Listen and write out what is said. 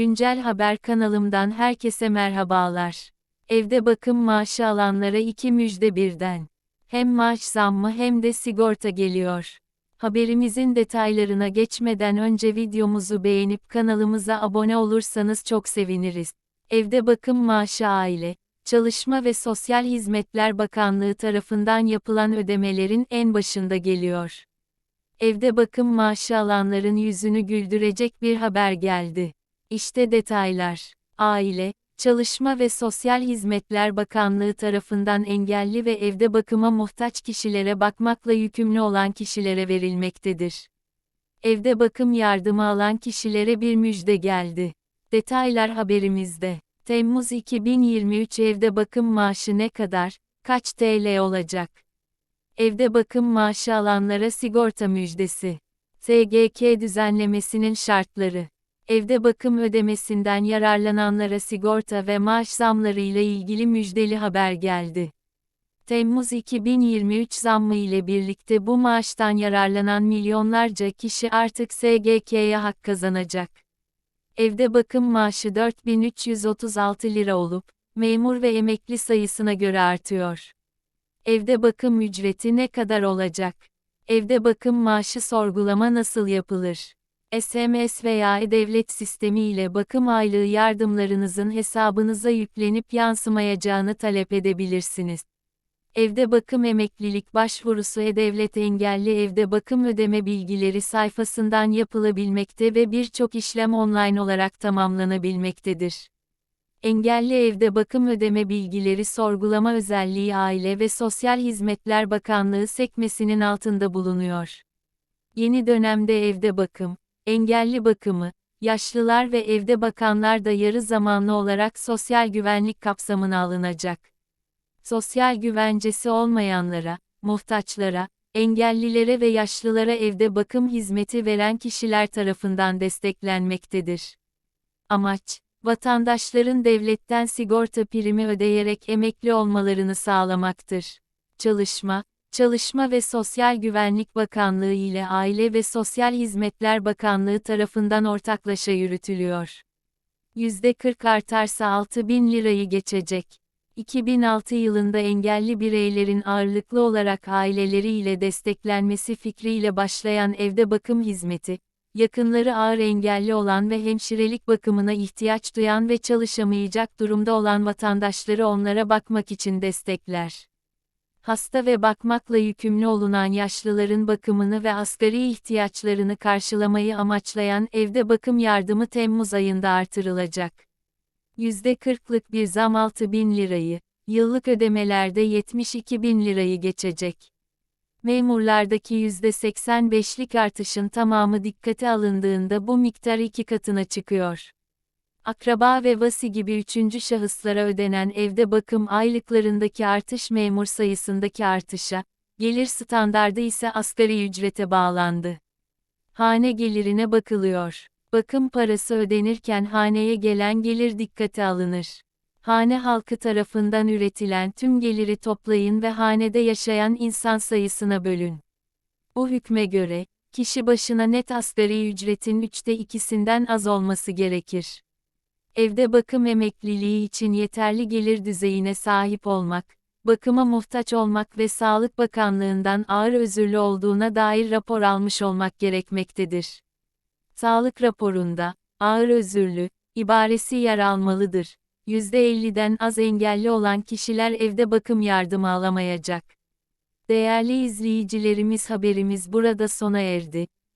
Güncel Haber kanalımdan herkese merhabalar. Evde bakım maaşı alanlara iki müjde birden. Hem maaş zammı hem de sigorta geliyor. Haberimizin detaylarına geçmeden önce videomuzu beğenip kanalımıza abone olursanız çok seviniriz. Evde bakım maaşı aile, Çalışma ve Sosyal Hizmetler Bakanlığı tarafından yapılan ödemelerin en başında geliyor. Evde bakım maaşı alanların yüzünü güldürecek bir haber geldi. İşte detaylar. Aile, Çalışma ve Sosyal Hizmetler Bakanlığı tarafından engelli ve evde bakıma muhtaç kişilere bakmakla yükümlü olan kişilere verilmektedir. Evde bakım yardımı alan kişilere bir müjde geldi. Detaylar haberimizde. Temmuz 2023 evde bakım maaşı ne kadar, kaç TL olacak? Evde bakım maaşı alanlara sigorta müjdesi. SGK düzenlemesinin şartları. Evde bakım ödemesinden yararlananlara sigorta ve maaş zamları ile ilgili müjdeli haber geldi. Temmuz 2023 zammı ile birlikte bu maaştan yararlanan milyonlarca kişi artık SGK'ye hak kazanacak. Evde bakım maaşı 4336 lira olup, memur ve emekli sayısına göre artıyor. Evde bakım ücreti ne kadar olacak? Evde bakım maaşı sorgulama nasıl yapılır? SMS veya e-devlet sistemi ile bakım aylığı yardımlarınızın hesabınıza yüklenip yansımayacağını talep edebilirsiniz. Evde bakım emeklilik başvurusu e-devlet engelli evde bakım ödeme bilgileri sayfasından yapılabilmekte ve birçok işlem online olarak tamamlanabilmektedir. Engelli evde bakım ödeme bilgileri sorgulama özelliği Aile ve Sosyal Hizmetler Bakanlığı sekmesinin altında bulunuyor. Yeni dönemde evde bakım, engelli bakımı, yaşlılar ve evde bakanlar da yarı zamanlı olarak sosyal güvenlik kapsamına alınacak. Sosyal güvencesi olmayanlara, muhtaçlara, engellilere ve yaşlılara evde bakım hizmeti veren kişiler tarafından desteklenmektedir. Amaç, vatandaşların devletten sigorta primi ödeyerek emekli olmalarını sağlamaktır. Çalışma, Çalışma ve Sosyal Güvenlik Bakanlığı ile Aile ve Sosyal Hizmetler Bakanlığı tarafından ortaklaşa yürütülüyor. %40 artarsa 6 bin lirayı geçecek. 2006 yılında engelli bireylerin ağırlıklı olarak aileleriyle desteklenmesi fikriyle başlayan evde bakım hizmeti, yakınları ağır engelli olan ve hemşirelik bakımına ihtiyaç duyan ve çalışamayacak durumda olan vatandaşları onlara bakmak için destekler. Hasta ve bakmakla yükümlü olunan yaşlıların bakımını ve asgari ihtiyaçlarını karşılamayı amaçlayan evde bakım yardımı Temmuz ayında artırılacak. %40'lık bir zam 6 bin lirayı, yıllık ödemelerde 72 bin lirayı geçecek. Memurlardaki %85'lik artışın tamamı dikkate alındığında bu miktar iki katına çıkıyor. Akraba ve vasi gibi üçüncü şahıslara ödenen evde bakım aylıklarındaki artış memur sayısındaki artışa, gelir standardı ise asgari ücrete bağlandı. Hane gelirine bakılıyor. Bakım parası ödenirken haneye gelen gelir dikkate alınır. Hane halkı tarafından üretilen tüm geliri toplayın ve hanede yaşayan insan sayısına bölün. Bu hükme göre, kişi başına net asgari ücretin üçte ikisinden az olması gerekir. Evde bakım emekliliği için yeterli gelir düzeyine sahip olmak, bakıma muhtaç olmak ve Sağlık Bakanlığından ağır özürlü olduğuna dair rapor almış olmak gerekmektedir. Sağlık raporunda, ağır özürlü, ibaresi yer almalıdır. %50'den az engelli olan kişiler evde bakım yardımı alamayacak. Değerli izleyicilerimiz haberimiz burada sona erdi.